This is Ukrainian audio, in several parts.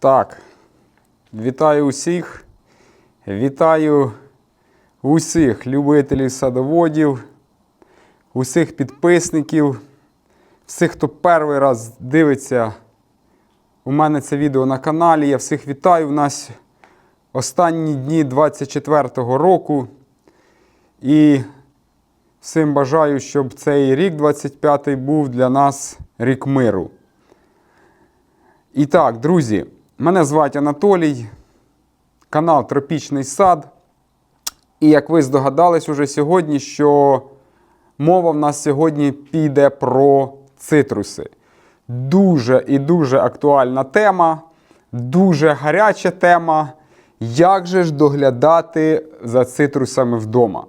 Так, вітаю усіх. Вітаю усіх любителів садоводів, усіх підписників, всіх, хто перший раз дивиться у мене це відео на каналі. Я всіх вітаю. У нас останні дні 24-го року. І всім бажаю, щоб цей рік 25-й був для нас рік миру. І так, друзі, мене звати Анатолій, канал Тропічний сад. І як ви здогадались уже сьогодні, що мова в нас сьогодні піде про цитруси. Дуже і дуже актуальна тема, дуже гаряча тема. Як же ж доглядати за цитрусами вдома?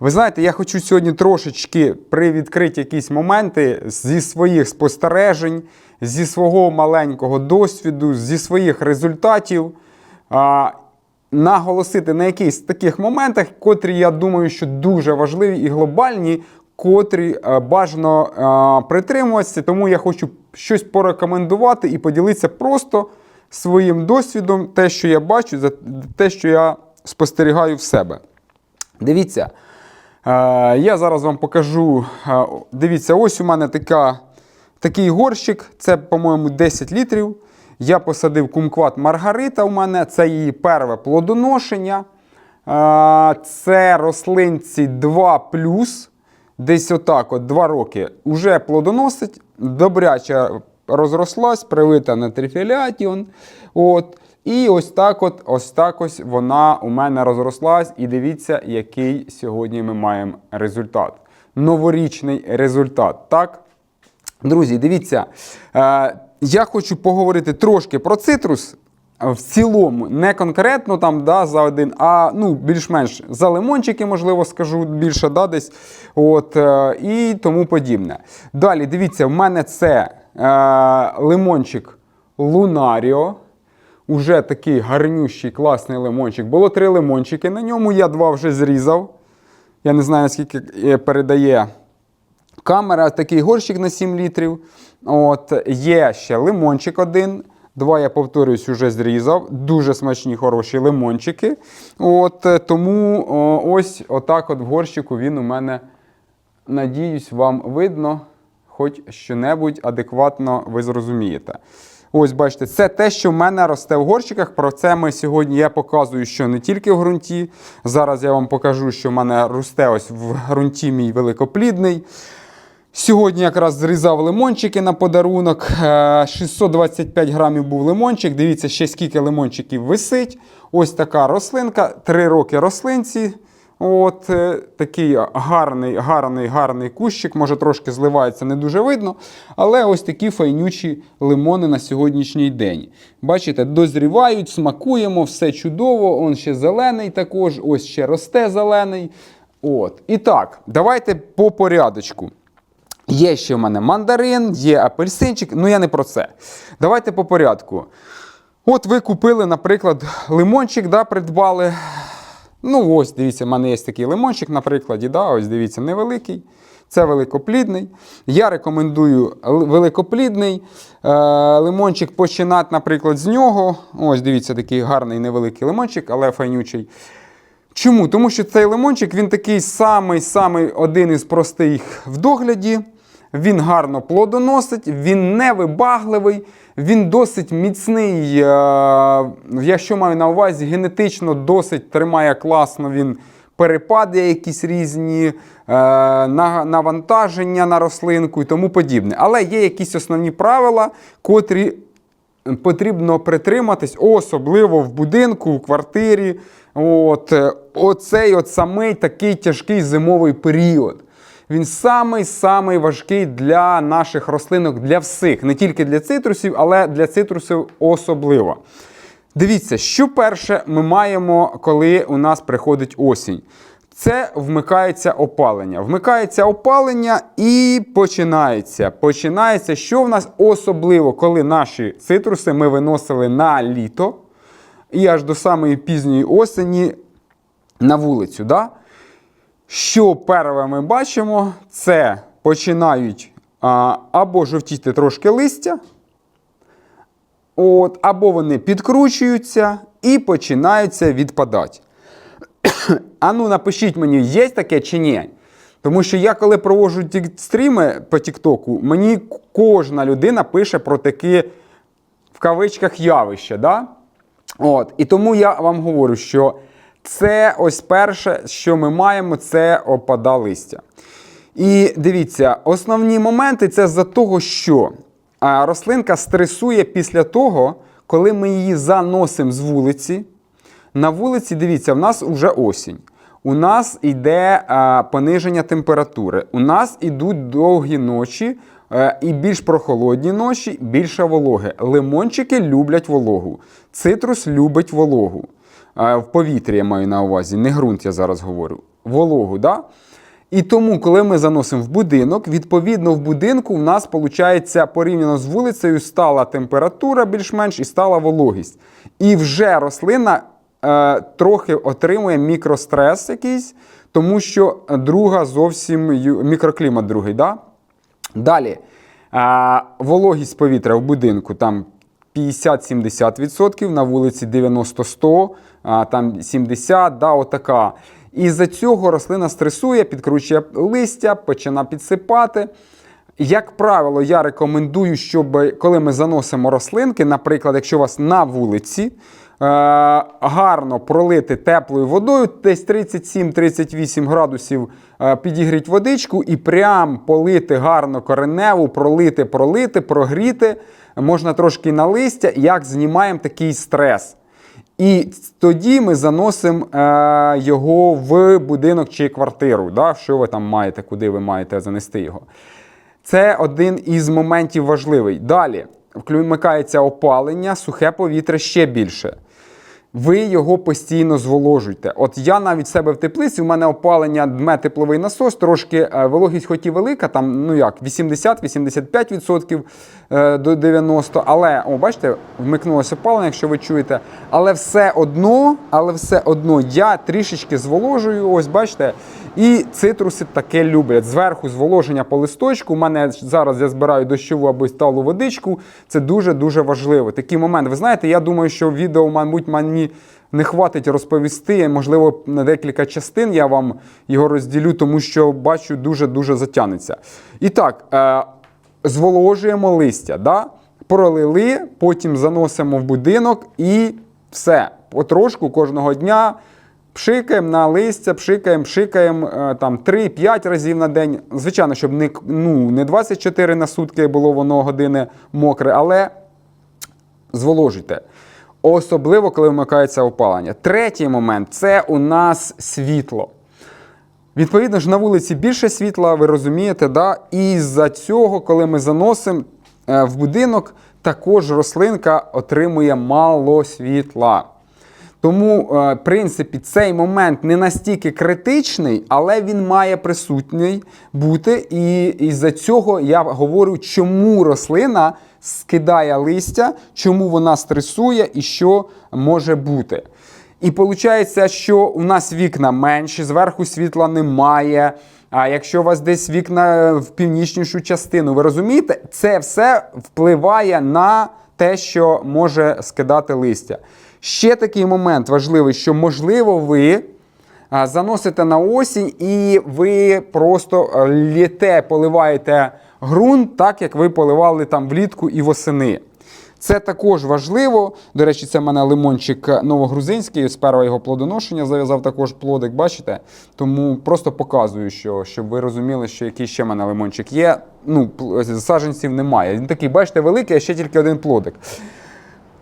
Ви знаєте, я хочу сьогодні трошечки привідкрити якісь моменти зі своїх спостережень, зі свого маленького досвіду, зі своїх результатів. А, наголосити на якихось таких моментах, котрі, я думаю, що дуже важливі і глобальні, котрі е, бажано е, притримуватися. Тому я хочу щось порекомендувати і поділитися просто своїм досвідом, те, що я бачу, за те, що я спостерігаю в себе. Дивіться, я зараз вам покажу. е, Дивіться, ось у мене така, такий горщик, це, по-моєму, 10 літрів. Я посадив кумкват Маргарита у мене, це її перше плодоношення. Е, Це рослинці 2 десь отак, от 2 роки. Уже плодоносить, добряче розрослась, привита на трифілятіон. От. І ось так от, ось так ось вона у мене розрослась. І дивіться, який сьогодні ми маємо результат. Новорічний результат. Так? Друзі, дивіться, е, я хочу поговорити трошки про цитрус. В цілому, не конкретно там да, за один, а ну, більш-менш за лимончики, можливо, скажу більше да, десь. От, е, і тому подібне. Далі, дивіться, в мене це е, лимончик Лунаріо. Уже такий гарнющий, класний лимончик. Було три лимончики на ньому, я два вже зрізав. Я не знаю, наскільки е, передає камера, такий горщик на 7 літрів. От, Є ще лимончик один. Два, я повторюсь, вже зрізав. Дуже смачні, хороші лимончики. От, е, Тому ось отак от в горщику він у мене, надіюсь, вам видно, хоч що-небудь адекватно ви зрозумієте. Ось, бачите, це те, що в мене росте в горщиках. Про це ми сьогодні я показую, що не тільки в ґрунті. Зараз я вам покажу, що в мене росте ось в ґрунті мій великоплідний. Сьогодні якраз зрізав лимончики на подарунок. Е, 625 грамів був лимончик. Дивіться, ще скільки лимончиків висить. Ось така рослинка. Три роки рослинці. От е, такий гарний, гарний, гарний кущик. Може трошки зливається, не дуже видно. Але ось такі файнючі лимони на сьогоднішній день. Бачите, дозрівають, смакуємо, все чудово. Он ще зелений також, ось ще росте зелений. От. І так, давайте по порядочку. Є ще в мене мандарин, є апельсинчик, ну я не про це. Давайте по порядку. От ви купили, наприклад, лимончик, да, придбали. Ну, ось, дивіться, в мене є такий лимончик, наприклад, да, ось дивіться, невеликий. Це великоплідний. Я рекомендую великоплідний е, лимончик починати, наприклад, з нього. Ось, дивіться, такий гарний невеликий лимончик, але файнючий. Чому? Тому що цей лимончик він такий самий-самий один із простих в догляді. Він гарно плодоносить, він невибагливий, він досить міцний. е, Якщо маю на увазі, генетично досить тримає класно, він перепади якісь різні, е, навантаження на рослинку і тому подібне. Але є якісь основні правила, котрі потрібно притриматись, особливо в будинку, в квартирі. От, е, оцей от самий такий тяжкий зимовий період. Він самий-самий важкий для наших рослинок, для всіх, не тільки для цитрусів, але для цитрусів особливо. Дивіться, що перше ми маємо, коли у нас приходить осінь. Це вмикається опалення. Вмикається опалення і починається. Починається, що в нас особливо, коли наші цитруси ми виносили на літо і аж до самої пізньої осені на вулицю. Да? Що перше ми бачимо, це починають а, або жовтіти трошки листя, От, або вони підкручуються і починаються відпадати. А ну напишіть мені, є таке чи ні? Тому що я, коли проводжу стріми по Тіктоку, мені кожна людина пише про такі в кавичках явища. Да? От. І тому я вам говорю, що це ось перше, що ми маємо, це опада листя. І дивіться, основні моменти це за того, що рослинка стресує після того, коли ми її заносимо з вулиці. На вулиці, дивіться, в нас вже осінь. У нас йде пониження температури. У нас ідуть довгі ночі е, і більш прохолодні ночі, більше вологи. Лимончики люблять вологу. Цитрус любить вологу. Е, в повітрі я маю на увазі, не ґрунт, я зараз говорю. Вологу, да? І тому, коли ми заносимо в будинок, відповідно в будинку в нас виходить порівняно з вулицею стала температура більш-менш і стала вологість. І вже рослина е, трохи отримує мікрострес якийсь, тому що друга зовсім мікроклімат другий. Да? Далі. А, вологість повітря в будинку там 50-70%, на вулиці 90-100, а, там 70, да, отака. І за цього рослина стресує, підкручує листя, починає підсипати. Як правило, я рекомендую, щоб коли ми заносимо рослинки, наприклад, якщо у вас на вулиці, е, гарно пролити теплою водою, десь 37-38 градусів е, підігріть водичку і прям полити гарно кореневу, пролити, пролити, прогріти. Можна трошки на листя, як знімаємо такий стрес. І тоді ми заносимо е, його в будинок чи квартиру. Да? Що ви там маєте, куди ви маєте занести його. Це один із моментів важливий. Далі вмикається опалення, сухе повітря ще більше. Ви його постійно зволожуйте. От я навіть себе в теплиці, у мене опалення дме тепловий насос, трошки е, вологість хоч і велика, там, ну як, 80-85% е, до 90%. Але, о, бачите, вмикнулося опалення, якщо ви чуєте. Але все одно, але все одно я трішечки зволожую, ось бачите. І цитруси таке люблять. Зверху зволоження по листочку. У мене зараз я збираю дощову або сталу водичку. Це дуже-дуже важливо. Такий момент. Ви знаєте, я думаю, що відео, мабуть, мені не хватить розповісти. Можливо, на декілька частин я вам його розділю, тому що бачу, дуже-дуже затягнеться. І так, е, зволожуємо листя. Да? Пролили, потім заносимо в будинок і все. Потрошку кожного дня. Пшикаємо на листя, пшикаємо, пшикаємо е, там 3-5 разів на день. Звичайно, щоб не, ну, не 24 на сутки було воно години мокре, але зволожуйте. Особливо, коли вмикається опалення. Третій момент це у нас світло. Відповідно ж, на вулиці більше світла, ви розумієте, да? і з-за цього, коли ми заносимо е, в будинок, також рослинка отримує мало світла. Тому, е, в принципі, цей момент не настільки критичний, але він має присутній бути. І із-за цього я говорю, чому рослина скидає листя, чому вона стресує і що може бути. І виходить, що у нас вікна менші, зверху світла немає. А якщо у вас десь вікна в північнішу частину, ви розумієте, це все впливає на те, що може скидати листя. Ще такий момент важливий, що можливо ви заносите на осінь і ви просто а, літе поливаєте ґрунт, так як ви поливали там влітку і восени. Це також важливо. До речі, це в мене лимончик новогрузинський. З першого його плодоношення зав'язав також плодик, бачите? Тому просто показую, що, щоб ви розуміли, що який ще в мене лимончик є. Ну, саджанців немає. Він такий, бачите, великий, а ще тільки один плодик.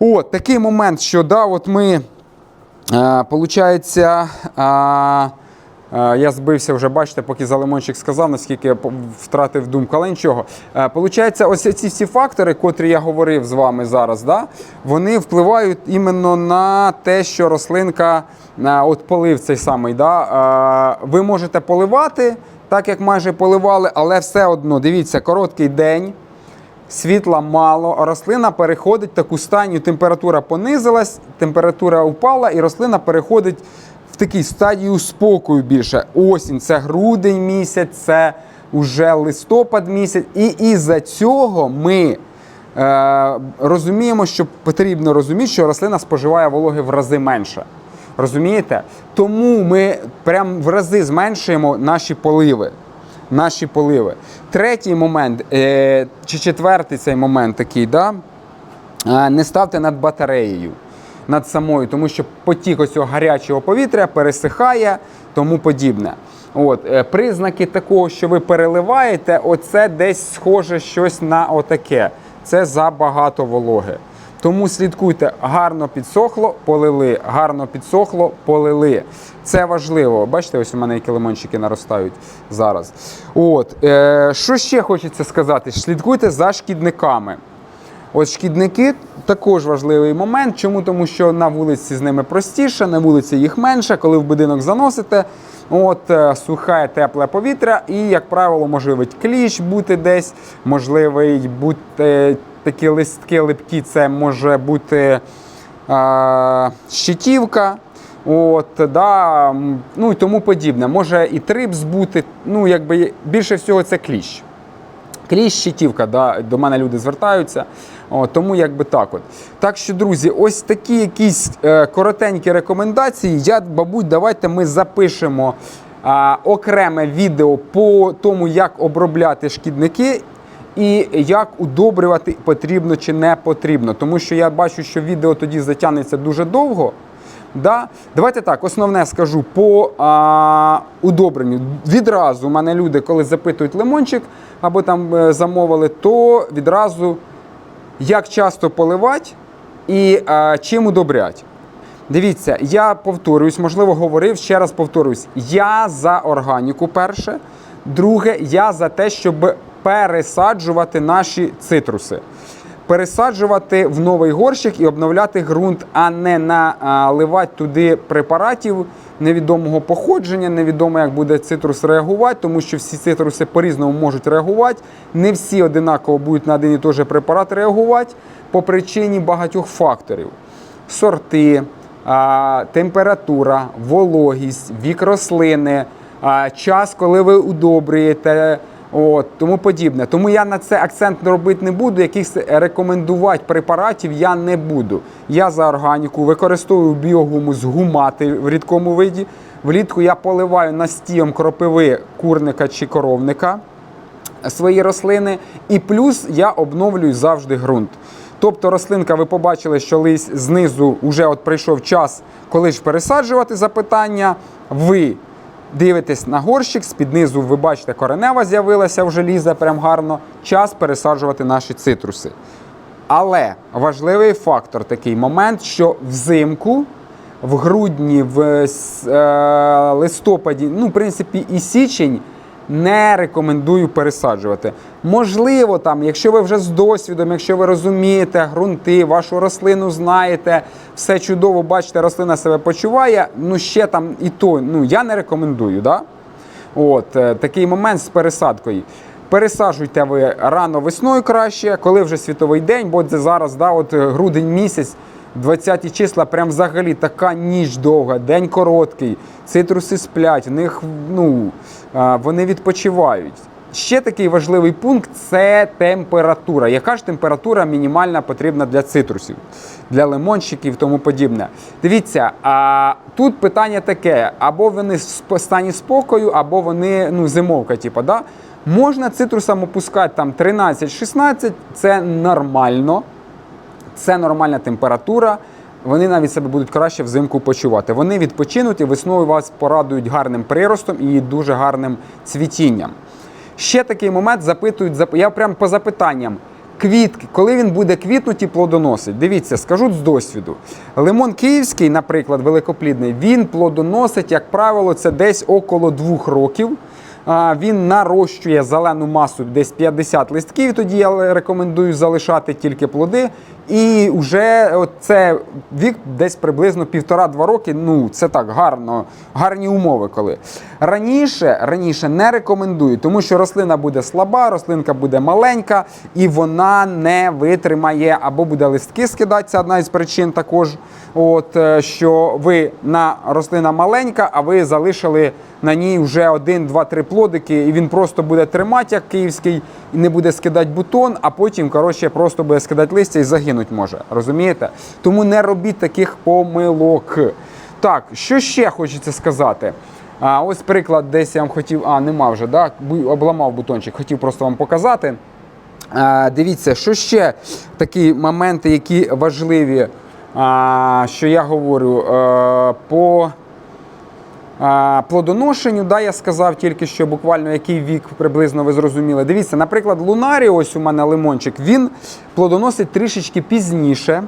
От, такий момент, що да, от ми, е, получається, е, е, я збився вже, бачите, поки за лимончик сказав, наскільки я втратив думку, але нічого. Е, получається, ось ці всі фактори, котрі я говорив з вами зараз, да, вони впливають іменно на те, що рослинка, е, от полив цей самий, да, ви можете поливати, так як майже поливали, але все одно, дивіться, короткий день світла мало, рослина переходить в таку стадію, температура понизилась, температура упала, і рослина переходить в такій стадію спокою більше. Осінь це грудень місяць, це вже листопад місяць. І із-за цього ми е, розуміємо, що потрібно розуміти, що рослина споживає вологи в рази менше. Розумієте? Тому ми прям в рази зменшуємо наші поливи. Наші поливи. Третій момент, е, чи четвертий цей момент такий, да? Не ставте над батареєю, над самою, тому що потік ось цього гарячого повітря пересихає, тому подібне. От, е, признаки такого, що ви переливаєте, оце десь схоже щось на отаке. Це забагато вологи. Тому слідкуйте, гарно підсохло, полили, гарно підсохло, полили. Це важливо. Бачите, ось у мене які лимончики наростають зараз. От, е, що ще хочеться сказати? Слідкуйте за шкідниками. От шкідники також важливий момент. Чому? Тому що на вулиці з ними простіше, на вулиці їх менше, коли в будинок заносите. От е, сухе тепле повітря, і, як правило, можливий кліщ бути десь, можливий бути такі листки липкі, це може бути е, щитівка. От, да, ну і тому подібне. Може і трипс бути, ну якби більше всього це кліщ. Кліщ, щитівка, да, до мене люди звертаються. О, тому якби так от. Так що, друзі, ось такі якісь е, коротенькі рекомендації. Я, мабуть, давайте ми запишемо а, окреме відео по тому, як обробляти шкідники. І як удобрювати потрібно чи не потрібно. Тому що я бачу, що відео тоді затягнеться дуже довго. Да? Давайте так, основне скажу по а, удобренню. Відразу у мене люди, коли запитують лимончик або там е, замовили, то відразу як часто поливати і а, чим удобрять. Дивіться, я повторююсь, можливо, говорив, ще раз повторююсь. Я за органіку перше. Друге, я за те, щоб пересаджувати наші цитруси. Пересаджувати в новий горщик і обновляти ґрунт, а не наливати туди препаратів невідомого походження, невідомо, як буде цитрус реагувати, тому що всі цитруси по-різному можуть реагувати. Не всі одинаково будуть на один і той же препарат реагувати по причині багатьох факторів: сорти, температура, вологість, вік рослини, час, коли ви удобрюєте. От, тому подібне. Тому я на це акцент робити не буду. Якихось рекомендувати препаратів я не буду. Я за органіку використовую біогумус гумати в рідкому виді. Влітку я поливаю настієм кропиви курника чи коровника свої рослини. І плюс я обновлюю завжди ґрунт. Тобто рослинка, ви побачили, що лись знизу вже от прийшов час, коли ж пересаджувати запитання. Ви дивитесь на горщик, з-під низу ви бачите, коренева з'явилася вже лізе прям гарно. Час пересаджувати наші цитруси. Але важливий фактор такий момент, що взимку, в грудні, в е, листопаді, ну, в принципі, і січень не рекомендую пересаджувати. Можливо, там, якщо ви вже з досвідом, якщо ви розумієте ґрунти, вашу рослину знаєте, все чудово, бачите, рослина себе почуває, ну ще там і то, ну я не рекомендую. Да? От, е, такий момент з пересадкою. Пересаджуйте ви рано весною краще, коли вже світовий день, бо це зараз, да, от е, грудень місяць, 20 числа, прям взагалі така ніч довга, день короткий, цитруси сплять, в них ну, вони відпочивають. Ще такий важливий пункт це температура. Яка ж температура мінімальна потрібна для цитрусів, для лимончиків і тому подібне. Дивіться, а тут питання таке: або вони в стані спокою, або вони ну, зимовка, типу, да? Можна цитрусам опускати там 13-16, це нормально. Це нормальна температура. Вони навіть себе будуть краще взимку почувати. Вони відпочинуть і весною вас порадують гарним приростом і дуже гарним цвітінням. Ще такий момент запитують, я прям по запитанням. Квітки, коли він буде квітнути і плодоносить? Дивіться, скажу з досвіду. Лимон київський, наприклад, великоплідний, він плодоносить, як правило, це десь около двох років. Він нарощує зелену масу десь 50 листків. Тоді я рекомендую залишати тільки плоди. І вже це вік десь приблизно півтора-два роки. Ну це так гарно, гарні умови. Коли раніше раніше не рекомендую, тому що рослина буде слаба, рослинка буде маленька і вона не витримає або буде листки скидати. Це одна із причин також. От е, що ви на рослина маленька, а ви залишили на ній вже один, два, три плодики, і він просто буде тримати, як київський, і не буде скидати бутон, а потім, коротше, просто буде скидати листя і загинуть може. Розумієте? Тому не робіть таких помилок. Так, що ще хочеться сказати? А, ось приклад, десь я вам хотів. А, нема вже, да? Обламав бутончик, хотів просто вам показати. А, дивіться, що ще такі моменти, які важливі, а, що я говорю а, по а, плодоношенню, да, я сказав тільки що буквально який вік приблизно ви зрозуміли. Дивіться, наприклад, Лунарі, ось у мене лимончик, він плодоносить трішечки пізніше.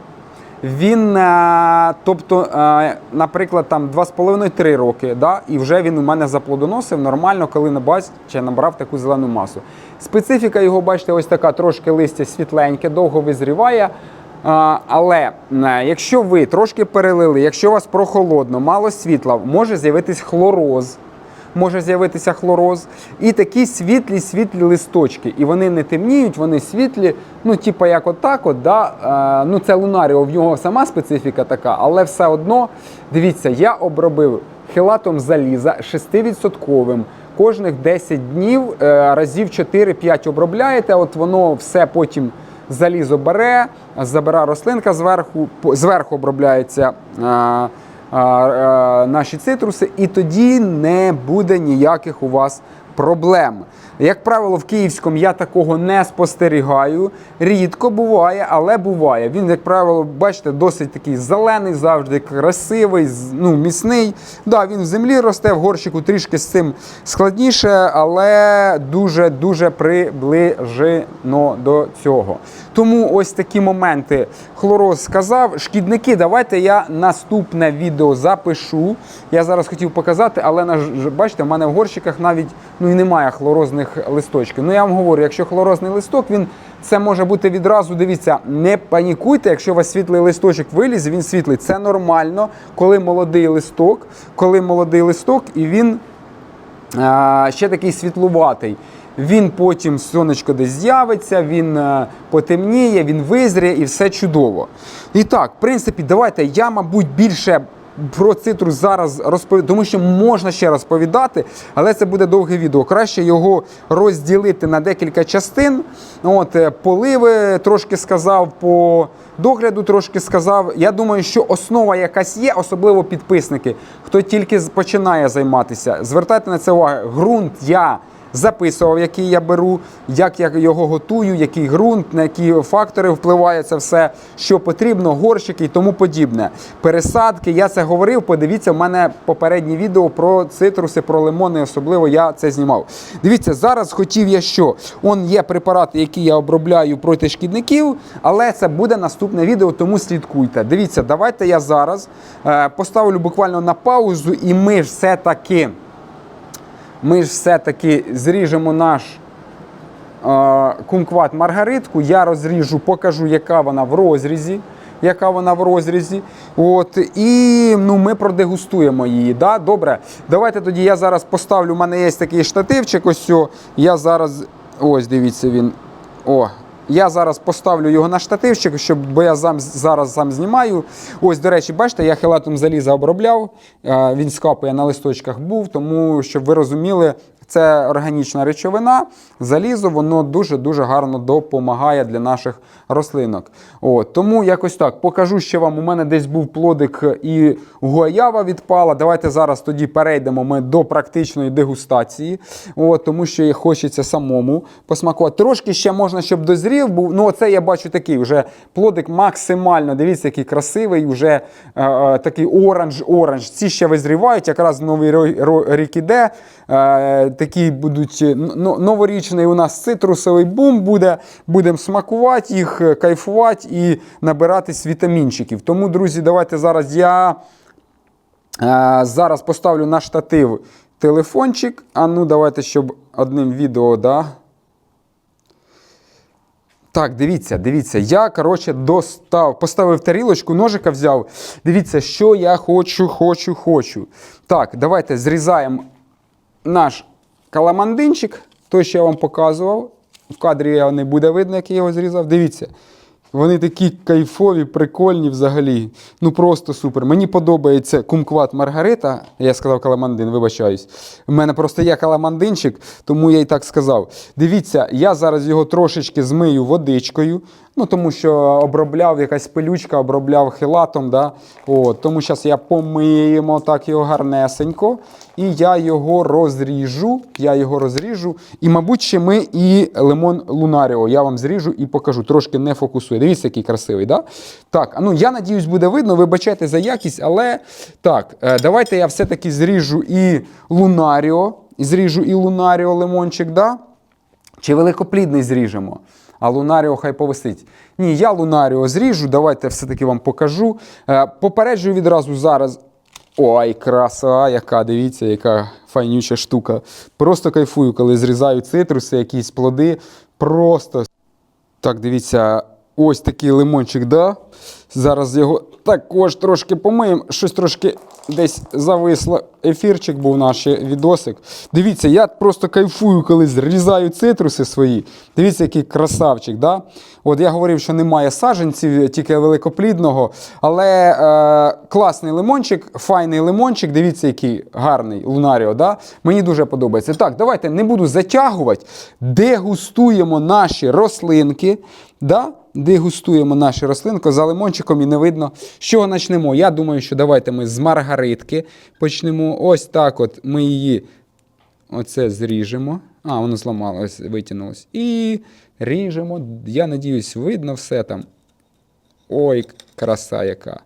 Він, е, тобто, е, наприклад, там 2,5-3 роки, да, і вже він у мене заплодоносив нормально, коли бачите, набрав таку зелену масу. Специфіка його, бачите, ось така трошки листя світленьке, довго визріває. Але е, якщо ви трошки перелили, якщо у вас прохолодно, мало світла, може з'явитись хлороз. Може з'явитися хлороз. І такі світлі, світлі листочки. І вони не темніють, вони світлі, ну, типу, як отак, от, да? е, ну це лунаріо, в нього сама специфіка така, але все одно, дивіться, я обробив хелатом заліза 6%. Кожних 10 днів е, разів 4-5 обробляєте, от воно все потім залізо бере, забира рослинка зверху, зверху обробляється. а, а, а, наші цитруси, і тоді не буде ніяких у вас проблем. Як правило, в київському я такого не спостерігаю. Рідко буває, але буває. Він, як правило, бачите, досить такий зелений, завжди красивий, ну, міцний. Да, він в землі росте, в горщику трішки з цим складніше, але дуже-дуже приближено до цього. Тому ось такі моменти хлороз сказав. Шкідники, давайте я наступне відео запишу. Я зараз хотів показати, але бачите, в мене в горщиках навіть ну і немає хлорозних листочків. Ну я вам говорю, якщо хлорозний листок, він це може бути відразу. Дивіться, не панікуйте, якщо у вас світлий листочок виліз, він світлий. Це нормально, коли молодий листок, коли молодий листок, і він а, ще такий світлуватий. Він потім сонечко десь з'явиться, він е, потемніє, він визріє і все чудово. І так, в принципі, давайте я, мабуть, більше про цитрус зараз розповідаю, тому що можна ще розповідати, але це буде довге відео. Краще його розділити на декілька частин. От, е, поливи трошки сказав, по догляду трошки сказав. Я думаю, що основа якась є, особливо підписники, хто тільки починає займатися. Звертайте на це увагу. Ґрунт я записував, який я беру, як я його готую, який ґрунт, на які фактори впливає це все, що потрібно, горщики і тому подібне. Пересадки, я це говорив. Подивіться, в мене попереднє відео про цитруси, про лимони, особливо я це знімав. Дивіться, зараз хотів я що. Он є препарати, які я обробляю проти шкідників, але це буде наступне відео, тому слідкуйте. Дивіться, давайте я зараз е, поставлю буквально на паузу, і ми все-таки ми ж все-таки зріжемо наш е, кумкват маргаритку. Я розріжу, покажу, яка вона в розрізі. Яка вона в розрізі. От, і ну, ми продегустуємо її. Да? Добре. Давайте тоді я зараз поставлю. У мене є такий штативчик. Ось. о. Я зараз. Ось, дивіться він. О, я зараз поставлю його на штативчик, щоб, бо я сам, зараз сам знімаю. Ось, до речі, бачите, я хелатом заліза обробляв. Е, Він скапує на листочках був, тому щоб ви розуміли, це органічна речовина, залізо, воно дуже-дуже гарно допомагає для наших рослинок. От, тому якось так. Покажу ще вам, у мене десь був плодик і гуаява відпала. Давайте зараз тоді перейдемо ми до практичної дегустації, От, тому що хочеться самому посмакувати. Трошки ще можна, щоб дозрів був. Ну, оце я бачу такий вже плодик максимально. Дивіться, який красивий, вже е, е, такий оранж-оранж. Ці ще визрівають, якраз новий рік іде. Е, такі будуть е, новорічний у нас цитрусовий бум буде. Будемо смакувати їх, е, кайфувати і набиратись вітамінчиків. Тому, друзі, давайте зараз я е, зараз поставлю на штатив телефончик. А ну, давайте, щоб одним відео, да. Так, дивіться, дивіться. Я, коротше, достав, поставив тарілочку, ножика взяв. Дивіться, що я хочу, хочу, хочу. Так, давайте зрізаємо наш каламандинчик, той, що я вам показував. В кадрі його не буде видно, як я його зрізав. Дивіться. Вони такі кайфові, прикольні взагалі. Ну просто супер. Мені подобається кумкват Маргарита. Я сказав каламандин, вибачаюсь. У мене просто є каламандинчик, тому я і так сказав. Дивіться, я зараз його трошечки змию водичкою. Ну, тому що обробляв якась пилючка, обробляв хилатом. Да? От, тому зараз я помиємо так його гарнесенько. І я його розріжу. Я його розріжу. І, мабуть, ще ми і лимон Лунаріо. Я вам зріжу і покажу. Трошки не фокусує. Дивіться, який красивий. Да? Так, ну я надіюсь, буде видно. Вибачайте за якість, але так, е, давайте я все-таки зріжу і Лунаріо. Зріжу і Лунаріо лимончик, да? Чи великоплідний зріжемо? А Лунаріо хай повисить. Ні, я Лунаріо зріжу, давайте все-таки вам покажу. Е, попереджую відразу зараз. Ой, краса, яка, дивіться, яка файнюча штука. Просто кайфую, коли зрізаю цитруси, якісь плоди. Просто. Так, дивіться, ось такий лимончик, да? Зараз його також трошки помиємо. Щось трошки десь зависло. Ефірчик був наш відосик. Дивіться, я просто кайфую, коли зрізаю цитруси свої. Дивіться, який красавчик. Да? От я говорив, що немає саджанців, тільки великоплідного. Але е, класний лимончик, файний лимончик. Дивіться, який гарний лунаріо. Да? Мені дуже подобається. Так, давайте не буду затягувати. Дегустуємо наші рослинки. Да? Дегустуємо наші рослинки за лимончиком і не видно. З чого почнемо? Я думаю, що давайте ми з маргаритки почнемо. Ось так от ми її оце зріжемо. А, воно зламалось, витягнулось. І ріжемо. Я надіюсь, видно все там. Ой, краса яка.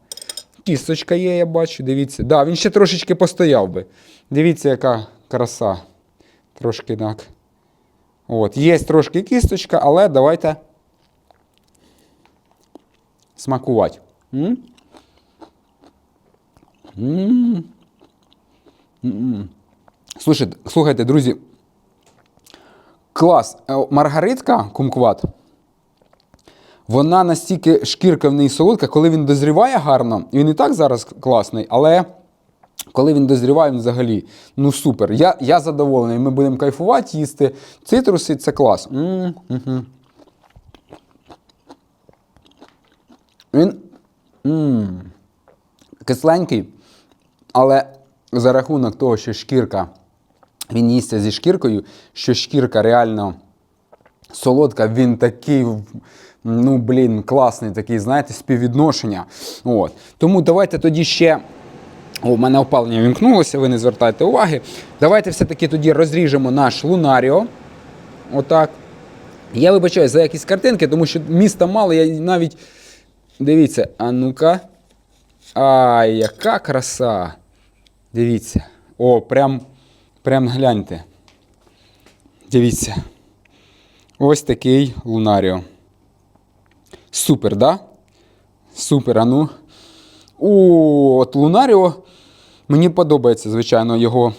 Кісточка є, я бачу, дивіться. Да, він ще трошечки постояв би. Дивіться, яка краса. Трошки так. От, є трошки кісточка, але давайте смакувати. М? М. Слушайте, слухайте, друзі. Клас. Е, Маргаритка кумкват. Вона настільки шкірка в неї солодка, коли він дозріває гарно, він і так зараз класний, але коли він дозріває, він взагалі ну супер. Я, я задоволений. Ми будемо кайфувати, їсти цитруси, це клас. М, мгм. Він м, кисленький, але за рахунок того, що шкірка, він їсться зі шкіркою, що шкірка реально солодка, він такий, ну, блін, класний такий, знаєте, співвідношення. От. Тому давайте тоді ще. О, у мене опалення вімкнулося, ви не звертайте уваги. Давайте все-таки тоді розріжемо наш лунаріо. Отак. Я вибачаю за якісь картинки, тому що міста мало, я навіть. Дивіться, а ну-ка. Ай, яка краса. Дивіться. О, прям, прям гляньте. Дивіться. Ось такий лунаріо. Супер, да? Супер, а ну. О, от Лунаріо. Мені подобається, звичайно, його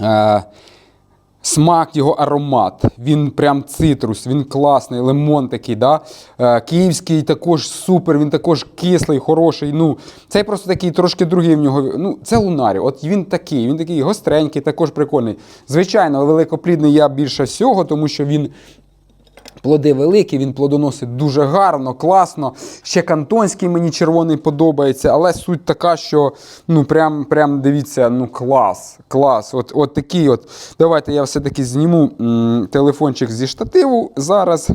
е, смак, його аромат. Він прям цитрус, він класний, лимон такий. да? Е, київський також супер, він також кислий, хороший. Ну, Цей просто такий трошки другий в нього. Ну, Це лунарі. От він такий, він такий гостренький, також прикольний. Звичайно, великоплідний я більше всього, тому що він Плоди великі, він плодоносить дуже гарно, класно. Ще кантонський мені червоний подобається, але суть така, що ну прям, прям дивіться, ну клас, клас. От, от такий от. Давайте я все-таки зніму м, телефончик зі штативу зараз.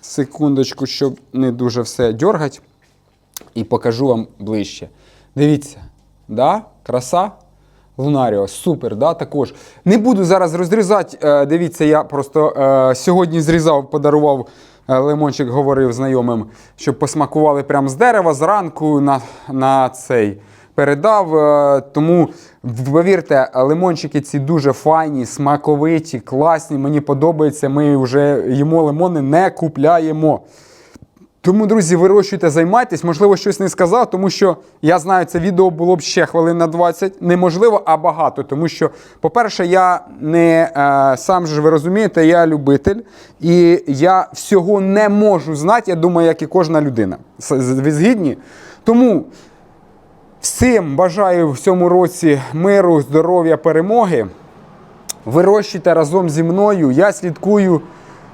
Секундочку, щоб не дуже все дергать. І покажу вам ближче. Дивіться, да? краса. Лунаріо, супер, да, також. Не буду зараз розрізати. Е, дивіться, я просто е, сьогодні зрізав, подарував е, лимончик, говорив знайомим, щоб посмакували прямо з дерева зранку на, на цей. Передав. Тому, повірте, лимончики ці дуже файні, смаковиті, класні. Мені подобається. Ми вже їмо лимони не купляємо. Тому, друзі, вирощуйте, займайтесь. Можливо, щось не сказав, тому що я знаю, це відео було б ще хвилин на 20. Неможливо, а багато. Тому що, по-перше, я не е, сам же ви розумієте, я любитель, і я всього не можу знати, я думаю, як і кожна людина. Ви згідні? Тому всім бажаю в цьому році миру, здоров'я, перемоги. Вирощуйте разом зі мною. Я слідкую,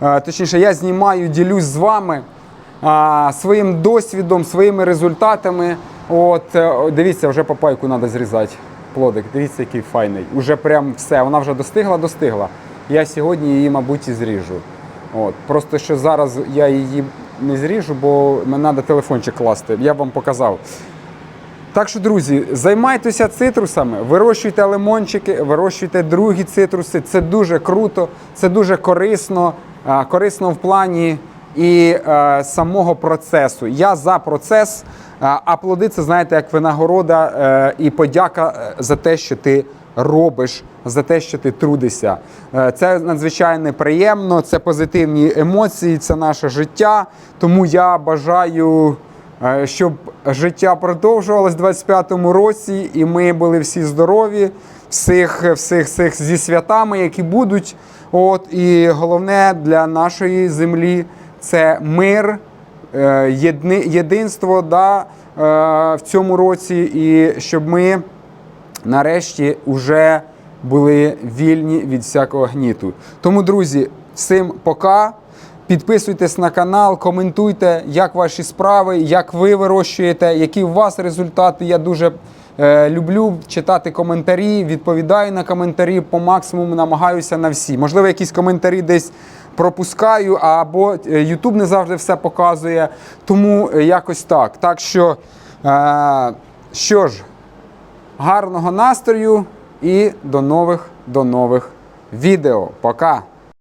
е, точніше, я знімаю, ділюсь з вами. Своїм досвідом, своїми результатами. От, е, дивіться, вже папайку треба зрізати. Плодик, дивіться, який файний. Уже прям все, вона вже достигла, достигла. Я сьогодні її, мабуть, і зріжу. От. Просто що зараз я її не зріжу, бо мені треба телефончик класти. Я вам показав. Так що, друзі, займайтеся цитрусами, вирощуйте лимончики, вирощуйте другі цитруси. Це дуже круто, це дуже корисно, корисно в плані і е, самого процесу. Я за процес, а, а плоди це знаєте, як винагорода е, і подяка е, за те, що ти робиш, за те, що ти трудишся. Е, Це надзвичайно приємно, це позитивні емоції, це наше життя. Тому я бажаю. Е, щоб життя продовжувалось в 25-му році, і ми були всі здорові, всіх, всіх, всіх зі святами, які будуть. От, і головне для нашої землі це мир, е, єдинство да, е, в цьому році, і щоб ми нарешті вже були вільні від всякого гніту. Тому, друзі, всім пока. Підписуйтесь на канал, коментуйте, як ваші справи, як ви вирощуєте, які у вас результати. Я дуже е, люблю читати коментарі, відповідаю на коментарі по максимуму, намагаюся на всі. Можливо, якісь коментарі десь пропускаю, або Ютуб YouTube не завжди все показує. Тому е, якось так. Так що, е, що ж, гарного настрою і до нових, до нових відео. Пока!